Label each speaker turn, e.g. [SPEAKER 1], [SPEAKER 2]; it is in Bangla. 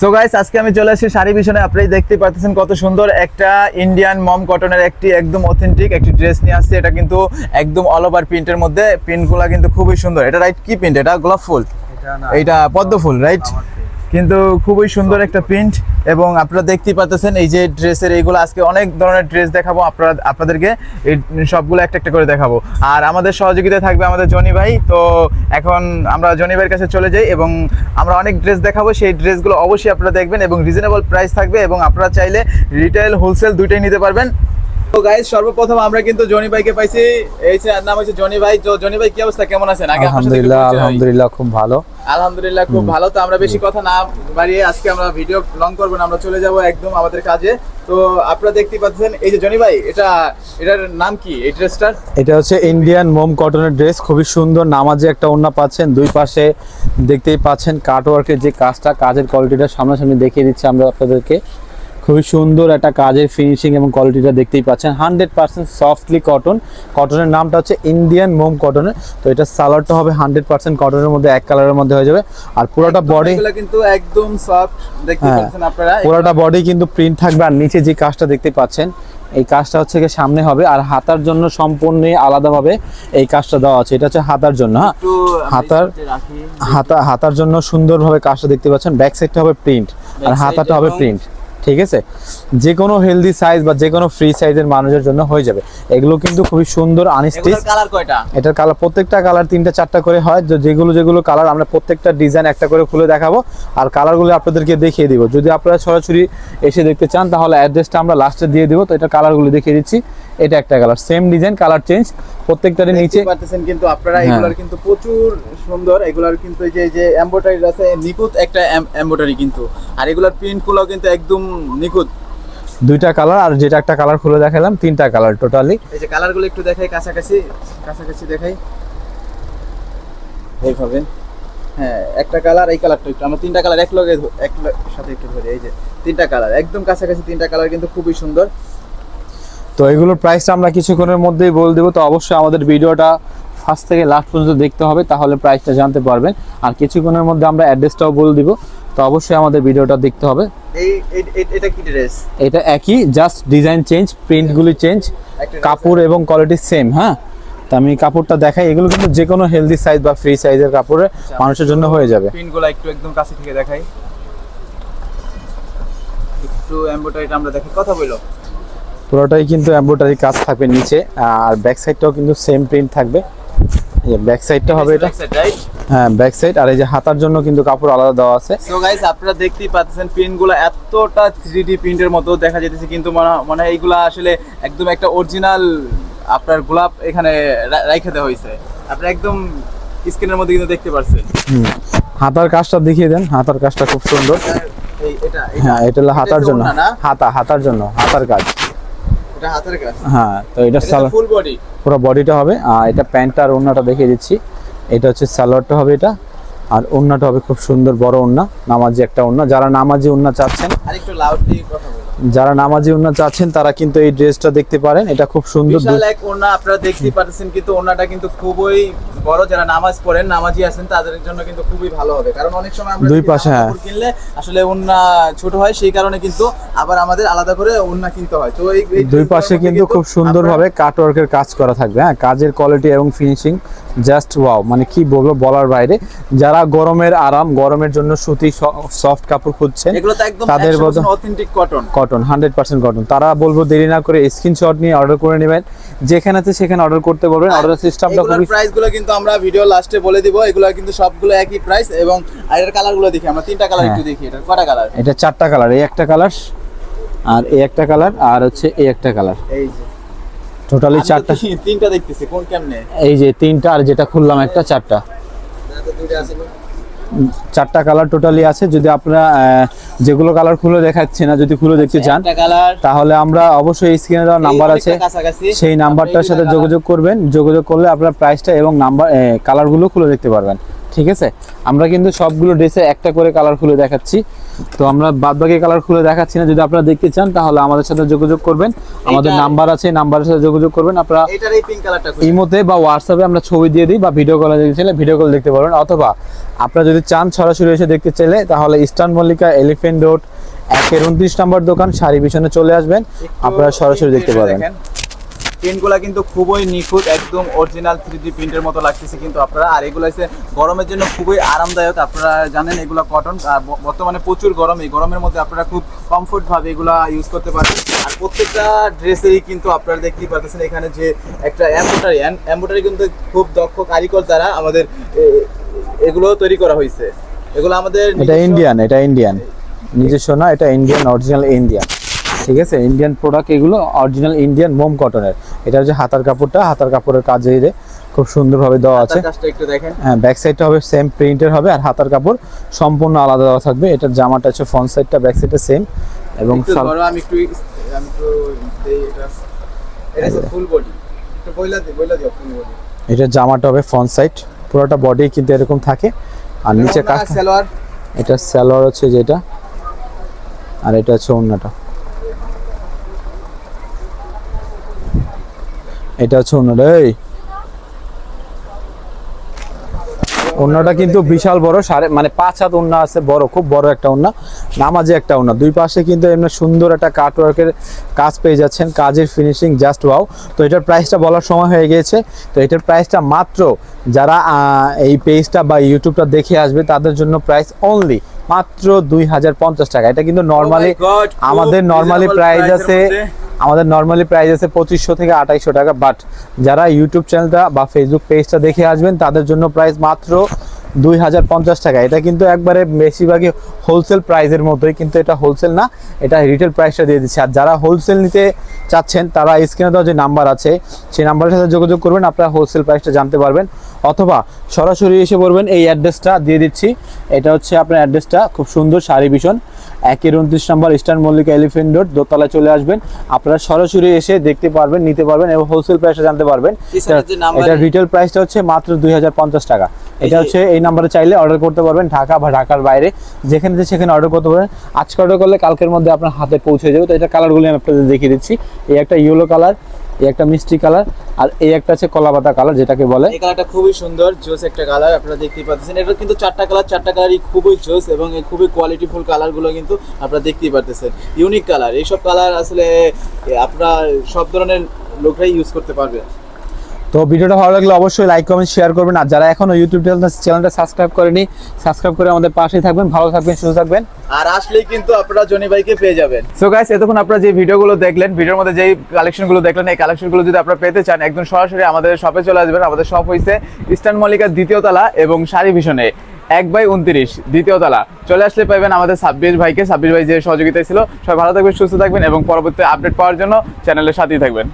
[SPEAKER 1] সো গাইস আজকে আমি চলে আসছি শাড়ি ভীষণে। আপনি দেখতে পাচ্ছেন কত সুন্দর একটা ইন্ডিয়ান মম কটনের একটি একদম অথেন্টিক একটি ড্রেস নিয়ে আসছে। এটা কিন্তু একদম অল ওভার প্রিন্টের মধ্যে। প্রিন্টগুলো কিন্তু খুবই সুন্দর। এটা রাইট কি প্রিন্ট এটা গোলাপ ফুল? এটা পদ্ম ফুল রাইট কিন্তু খুবই সুন্দর একটা প্রিন্ট এবং আপনারা দেখতেই পাচ্ছেন এই যে ড্রেসের এইগুলো আজকে অনেক ধরনের ড্রেস দেখাবো আপনারা আপনাদেরকে। এই সবগুলো একটা একটা করে দেখাবো। আর আমাদের সহযোগিতা থাকবে আমাদের জনি ভাই তো এখন আমরা জনি ভাইয়ের কাছে চলে যাই এবং আমরা অনেক ড্রেস দেখাবো। সেই ড্রেসগুলো অবশ্যই আপনারা দেখবেন এবং রিজনেবল প্রাইস থাকবে এবং আপনারা চাইলে রিটেল হোলসেল দুইটাই নিতে পারবেন। তো গাইজ সর্বপ্রথম আমরা কিন্তু জনি ভাইকে পাইছি। এই যে নাম হচ্ছে জনি ভাই। জনি ভাই কি অবস্থা? কেমন আছেন? আগে
[SPEAKER 2] আলহামদুলিল্লাহ আলহামদুলিল্লাহ খুব ভালো।
[SPEAKER 1] আলহামদুলিল্লাহ খুব ভালো। তো আমরা বেশি কথা না বাড়িয়ে আজকে আমরা ভিডিও লং করব না। আমরা চলে যাব একদম আমাদের কাজে। তো আপনারা দেখতেই পাচ্ছেন এই যে জনি ভাই এটা এটার নাম কি? এই ড্রেসটার?
[SPEAKER 2] এটা হচ্ছে ইন্ডিয়ান মোম কটনের ড্রেস খুবই সুন্দর নামাজে একটা ওড়না পাচ্ছেন। দুই পাশে দেখতেই পাচ্ছেন কাটওয়ার্কের যে কাজটা কাজের কোয়ালিটিটা সামনাসামনি দেখিয়ে দিচ্ছি আমরা আপনাদেরকে। খুবই সুন্দর একটা কাজের ফিনিশিং এবং কোয়ালিটিটা দেখতেই পাচ্ছেন। হান্ড্রেড পার্সেন্ট সফটলি কটন কটনের নামটা হচ্ছে ইন্ডিয়ান মোম কটনের তো এটা সালোয়ারটা হবে হান্ড্রেড পার্সেন্ট কটনের মধ্যে এক কালারের মধ্যে হয়ে যাবে। আর পুরোটা বডি
[SPEAKER 1] কিন্তু একদম সফট দেখতে
[SPEAKER 2] হ্যাঁ।
[SPEAKER 1] পাচ্ছেন আপনারা
[SPEAKER 2] পুরোটা বডি কিন্তু প্রিন্ট থাকবে। আর নিচে যে কাজটা দেখতে পাচ্ছেন এই কাজটা হচ্ছে গিয়ে সামনে হবে। আর হাতার জন্য সম্পূর্ণ আলাদাভাবে এই কাজটা দেওয়া আছে। এটা হচ্ছে হাতার জন্য হ্যাঁ? হাতার-। হাতা হাতার জন্য সুন্দরভাবে কাজটা দেখতে পাচ্ছেন। ব্যাক সাইডটা হবে প্রিন্ট আর হাতাটা হবে প্রিন্ট ঠিক আছে? যে কোনো হেলদি সাইজ বা যে কোনো ফ্রি সাইজের মানুষের জন্য হয়ে যাবে। এগুলো কিন্তু খুবই সুন্দর আনস্টিচ
[SPEAKER 1] কালার কয়টা?
[SPEAKER 2] এটার কালার প্রত্যেকটা কালার তিনটা চারটা করে হয়। যেগুলো যেগুলো কালার আমরা প্রত্যেকটা ডিজাইন একটা করে খুলে দেখাবো। আর কালারগুলো আপনাদেরকে দেখিয়ে দিব। যদি আপনারা সরাসরি এসে দেখতে চান তাহলে অ্যাড্রেসটা আমরা লাস্টে দিয়ে দিব। তো এটা কালারগুলো দেখিয়ে দিচ্ছি। এটা একটা colour same design colour change প্রত্যেকটারই নিচে
[SPEAKER 1] পাচ্ছেন কিন্তু আপনারা
[SPEAKER 2] হ্যাঁ।
[SPEAKER 1] এগুলার কিন্তু প্রচুর সুন্দর এগুলার কিন্তু এই যে যে এমব্রয়ডারি আছে নিখুঁত একটা এমব্রয়ডারি কিন্তু। আর এগুলার প্রিন্টগুলো কিন্তু একদম নিখুঁত।
[SPEAKER 2] দুইটা কালার আর যেটা একটা কালার খুলে দেখালাম তিনটা কালার টোটালি
[SPEAKER 1] এই যে কালারগুলো একটু দেখাই কাছাকাছি কাছাকাছি দেখাই। এইভাবে। হ্যাঁ একটা কালার এই কালারটা একটু আমরা তিনটা কালার এক লগে এক সাথে একটু ধরে এই যে তিনটা কালার একদম কাছাকাছি তিনটা কালার কিন্তু খুবই সুন্দর।
[SPEAKER 2] তো এগুলোর প্রাইসটা আমরা কিছুক্ষণের মধ্যেই বলে দেবো। তো অবশ্যই আমাদের ভিডিওটা ফার্স্ট থেকে লাস্ট পর্যন্ত দেখতে হবে তাহলে প্রাইসটা জানতে পারবেন। আর কিছুক্ষণের মধ্যে আমরা অ্যাড্রেসটাও বলে দিব। তো অবশ্যই আমাদের ভিডিওটা দেখতে হবে।
[SPEAKER 1] এটা কি ড্রেস
[SPEAKER 2] এটা একই জাস্ট ডিজাইন চেঞ্জ প্রিন্টগুলি চেঞ্জ কাপড় এবং কোয়ালিটি সেম হ্যাঁ? তো আমি কাপড়টা দেখাই। এগুলো কিন্তু যে কোনো হেলদি সাইজ বা ফ্রি সাইজের কাপড়ে মানুষের জন্য হয়ে যাবে।
[SPEAKER 1] প্রিন্টগুলো একটু একদম কাছে থেকে দেখাই। একটু এমব্রয়ডারিটা আমরা দেখি কথা বলো।
[SPEAKER 2] পুরোটাই কিন্তু এমব্রয়ডারি কাজ থাকবে নিচে আর ব্যাক সাইডটাও কিন্তু সেম প্রিন্ট থাকবে। ব্যাক সাইডটা হবে এটা। হ্যাঁ ব্যাক সাইড আর এই যে হাতার জন্য কিন্তু কাপড় আলাদা দেওয়া আছে।
[SPEAKER 1] সো গাইস আপনারা দেখতেই পাচ্ছেন প্রিন্টগুলো এতটা প্রিন্টের মতো দেখা যেতেছে কিন্তু মনে এইগুলা আসলে একদম একটা অরিজিনাল আপনার গোলাপ এখানে রা- রাইখা দেওয়া হয়েছে আপনি একদম স্ক্রিনের মধ্যে কিন্তু দেখতে পাচ্ছেন।
[SPEAKER 2] হাতার কাজটা দেখিয়ে দেন হাতার কাজটা খুব সুন্দর। হ্যাঁ এটা হলো হাতার জন্য। হাতা হাতার জন্য হাতার কাজ।
[SPEAKER 1] এটা হাতের কাজ।
[SPEAKER 2] হ্যাঁ তো এটা সালোয়ার
[SPEAKER 1] ফুল বডি
[SPEAKER 2] পুরো বডিটা হবে। আর এটা প্যান্ট আর ওড়নাটা দেখিয়ে দিচ্ছি। এটা হচ্ছে সালোয়ারটা হবে এটা। আর ওড়নাটা হবে খুব সুন্দর বড় ওড়না নামাজি একটা ওড়না। যারা নামাজি ওড়না চাচ্ছেন
[SPEAKER 1] আর একটু লাউডলি কথা বলো।
[SPEAKER 2] যারা নামাজি ওড়না চাচ্ছেন তারা কিন্তু এই ড্রেসটা দেখতে পারেন। এটা খুব সুন্দর
[SPEAKER 1] বিশাল এক ওড়না আপনারা দেখতেই পাচ্ছেন কিন্তু ওড়নাটা কিন্তু খুবই বড়। যারা নামাজ পড়েন নামাজি আছেন তাদের জন্য কিন্তু খুবই ভালো হবে। কারণ অনেক সময় আমরা
[SPEAKER 2] দুই পাশে, হ্যাঁ।
[SPEAKER 1] কিনলে আসলে ওড়না ছোট হয় সেই কারণে কিন্তু আবার আমাদের আলাদা করে ওনা কিনতে হয়। তো এই এই
[SPEAKER 2] দুই পাশে কিন্তু খুব সুন্দরভাবে কাটওয়ার্কের কাজ করা থাকবে হ্যাঁ কাজের কোয়ালিটি এবং ফিনিশিং জাস্ট ওয়াও মানে কি বলব বলার বাইরে। যারা গরমের আরাম গরমের জন্য সুতি সফট কাপড় খুঁজছেন তাদের
[SPEAKER 1] authentic cotton
[SPEAKER 2] cotton hundred percent cotton তারা বলব দেরি না করে স্ক্রিনশট নিয়ে অর্ডার করে নেবেন। যেখানে আছে সেখানে অর্ডার করতে পারবেন অর্ডার সিস্টেমটা খুবই
[SPEAKER 1] প্রাইসগুলো কিন্তু আমরা ভিডিও লাস্টে বলে দিব। এগুলো কিন্তু সবগুলো একই প্রাইস এবং আর এর কালারগুলো দেখি। আমরা তিনটা কালার
[SPEAKER 2] হ্যাঁ।
[SPEAKER 1] একটু দেখি। এটা কটা কালার
[SPEAKER 2] এটা চারটা কালার এই একটা কালার আর এই একটা কালার আর হচ্ছে এই একটা কালার
[SPEAKER 1] এই যে।
[SPEAKER 2] টোটালি চারটা।
[SPEAKER 1] তিনটা দেখতেছি কোন কেমনে?
[SPEAKER 2] এই যে তিনটা আর যেটা খুললাম একটা চারটা। চারটা কালার টোটালি আছে। যদি আপনারা যেগুলো কালার খুলে দেখাচ্ছি না যদি খুলে দেখতে চান তাহলে আমরা অবশ্যই স্ক্রিনে দেওয়া নাম্বার আছে। সেই নাম্বারটার সাথে যোগাযোগ করবেন। যোগাযোগ করলে আপনার প্রাইসটা এবং নাম্বার কালারগুলো খুলে দেখতে পারবেন। ঠিক আছে? আমরা কিন্তু সবগুলো ড্রেসে একটা করে কালার খুলে দেখাচ্ছি। তো আমরা বাদ বাকি কালার খুলে দেখাচ্ছি না। যদি আপনারা দেখতে চান তাহলে আমাদের সাথে যোগাযোগ করবেন। আমাদের নাম্বার আছে নাম্বারের সাথে যোগাযোগ করবেন। আপনারা ইমোতে বা হোয়াটসঅ্যাপে আমরা ছবি দিয়ে দিই বা ভিডিও কলে দেখতে চাইলে ভিডিও কল দেখতে পারবেন। অথবা আপনারা যদি চান সরাসরি এসে দেখতে চাইলে তাহলে ইস্টার্ন মল্লিকা এলিফেন্ট রোড একের উনত্রিশ নম্বর দোকান শাড়ি পিছনে চলে আসবেন। আপনারা সরাসরি দেখতে পারবেন।
[SPEAKER 1] প্রিন্টগুলা কিন্তু খুবই নিখুঁত একদম অরিজিনাল থ্রি ডি প্রিন্টের মতো লাগতেছে কিন্তু আপনারা। আর এগুলো হচ্ছে গরমের জন্য খুবই আরামদায়ক আপনারা জানেন এগুলো কটন আর বর্তমানে প্রচুর গরম এই গরমের মধ্যে আপনারা খুব কমফোর্ট ভাবে এগুলা ইউজ করতে পারেন আর প্রত্যেকটা ড্রেসেরই কিন্তু আপনারা দেখতেই পাচ্ছেন এখানে যে একটা এম্বোটারি এম্বোটারি কিন্তু খুব দক্ষ কারিগর দ্বারা আমাদের এগুলো তৈরি করা হয়েছে। এগুলো আমাদের
[SPEAKER 2] এটা ইন্ডিয়ান এটা ইন্ডিয়ান নিজস্ব না এটা ইন্ডিয়ান অরিজিনাল ইন্ডিয়ান ঠিক আছে? ইন্ডিয়ান প্রোডাক্ট এগুলো অরিজিনাল ইন্ডিয়ান মোম কটনের এটা হচ্ছে হাতার কাপড়টা হাতার কাপড়ের কাজে খুব সুন্দরভাবে দেওয়া আছে।
[SPEAKER 1] কাজটা একটু দেখেন।
[SPEAKER 2] হ্যাঁ ব্যাক সাইডটা হবে সেম প্রিন্টের হবে আর হাতার কাপড় সম্পূর্ণ আলাদা দেওয়া থাকবে। এটার জামাটা হচ্ছে ফ্রন্ট সাইডটা ব্যাক সাইডটা সেম এবং
[SPEAKER 1] আমি একটু আমি একটু এটা। এটা ফুল বডি একটু বইলা দি বইলা দিও ফুল বডি
[SPEAKER 2] এটার জামাটা হবে ফ্রন্ট সাইড পুরোটা বডি কিন্তু এরকম থাকে। আর নিচে কাজ
[SPEAKER 1] সালোয়ার।
[SPEAKER 2] এটা স্যালোয়ার হচ্ছে যেটা। আর এটা হচ্ছে ওন্নাটা। এটা হচ্ছে ওন্নাটা এই। ওন্নাটা কিন্তু বিশাল বড় সাড়ে মানে পাঁচ হাত ওন্না আছে বড় খুব বড় একটা ওন্না নামাজে একটা ওন্না দুই পাশে কিন্তু এমনি সুন্দর একটা কাটওয়ার্কের কাজ পেয়ে যাচ্ছেন কাজের ফিনিশিং জাস্ট ওয়াও তো এটার প্রাইসটা বলার সময় হয়ে গিয়েছে। তো এটার প্রাইসটা মাত্র যারা আহ, এই পেজটা বা ইউটিউবটা দেখে আসবে তাদের জন্য প্রাইস অনলি মাত্র দুই হাজার পঞ্চাশ টাকা। এটা কিন্তু নর্মালি
[SPEAKER 1] Oh
[SPEAKER 2] আমাদের নর্মালি প্রাইস আছে। আমাদের নর্মালি প্রাইস আছে পঁচিশশো থেকে আঠাইশশো টাকা বাট যারা ইউটিউব চ্যানেলটা বা ফেসবুক পেজটা দেখে আসবেন, তাদের জন্য প্রাইস মাত্র দুই হাজার পঞ্চাশ টাকা। এটা কিন্তু একবারে বেশিরভাগই হোলসেল প্রাইসের মতোই, কিন্তু এটা হোলসেল না, এটা রিটেল প্রাইসটা দিয়ে দিচ্ছে। আর যারা হোলসেল নিতে চাচ্ছেন, তারা স্ক্রিনে দেওয়া যে নাম্বার আছে সেই নাম্বারের সাথে যোগাযোগ করবেন আপনারা হোলসেল প্রাইসটা জানতে পারবেন। অথবা সরাসরি এসে বলবেন এই অ্যাড্রেসটা দিয়ে দিচ্ছি। এটা হচ্ছে আপনার অ্যাড্রেসটা খুব সুন্দর শাড়ি ভীষণ। একের উনত্রিশ number Eastern Mallika Elephant Road দোতলায় চলে আসবেন। আপনারা সরাসরি এসে দেখতে পারবেন নিতে পারবেন এবং হোলসেল প্রাইসটা জানতে পারবেন। এটা রিটেল প্রাইসটা হচ্ছে মাত্র দুই হাজার পঞ্চাশ টাকা। এটা হচ্ছে এই নাম্বারে চাইলে অর্ডার করতে পারবেন ঢাকা বা ঢাকার বাইরে। যেখানে সেখানে অর্ডার করতে পারবেন। আজকে অর্ডার করলে কালকের মধ্যে আপনার হাতে পৌঁছে যাবে। তো এটা কালারগুলি আমি আপনাদের দেখিয়ে দিচ্ছি। এই একটা ইয়েলো কালার এই একটা মিষ্টি কালার আর এই একটা হচ্ছে কলাপাতা কালার, যেটাকে বলে।
[SPEAKER 1] এই কালারটা খুবই সুন্দর, জোস একটা কালার, আপনারা দেখতেই পাচ্ছেন। এটা কিন্তু চারটা কালার, চারটা কালারই খুবই জোস এবং এই খুবই কোয়ালিটিফুল কালারগুলো কিন্তু আপনারা দেখতেই পারতেছেন। ইউনিক কালার, এইসব কালার আসলে আপনারা সব ধরনের লোকরাই ইউজ করতে পারবে।
[SPEAKER 2] তো ভিডিওটা ভালো লাগলে অবশ্যই লাইক কমেন্ট শেয়ার করবেন। আর যারা এখনও ইউটিউব চ্যানেলটা সাবস্ক্রাইব করেনি সাবস্ক্রাইব করে আমাদের পাশেই থাকবেন ভালো থাকবেন সুস্থ থাকবেন।
[SPEAKER 1] আর আসলেই কিন্তু আপনারা জনি ভাইকে পেয়ে যাবেন। সো গাইস এতক্ষণ আপনারা যে ভিডিওগুলো দেখলেন ভিডিওর মধ্যে যেই কালেকশনগুলো দেখলেন এই কালেকশনগুলো যদি আপনারা পেতে চান একদম সরাসরি আমাদের শপে চলে আসবেন। আমাদের শপ হইছে ইস্টার্ন মল্লিকার দ্বিতীয় তলা এবং শাড়ি ভীষণে এক বাই উনত্রিশ দ্বিতীয় তলা। চলে আসলে পাবেন আমাদের সাব্বির ভাইকে। সাব্বির ভাই যে সহযোগিতায় ছিল সবাই ভালো থাকবেন সুস্থ থাকবেন এবং পরবর্তী আপডেট পাওয়ার জন্য চ্যানেলের সাথেই থাকবেন।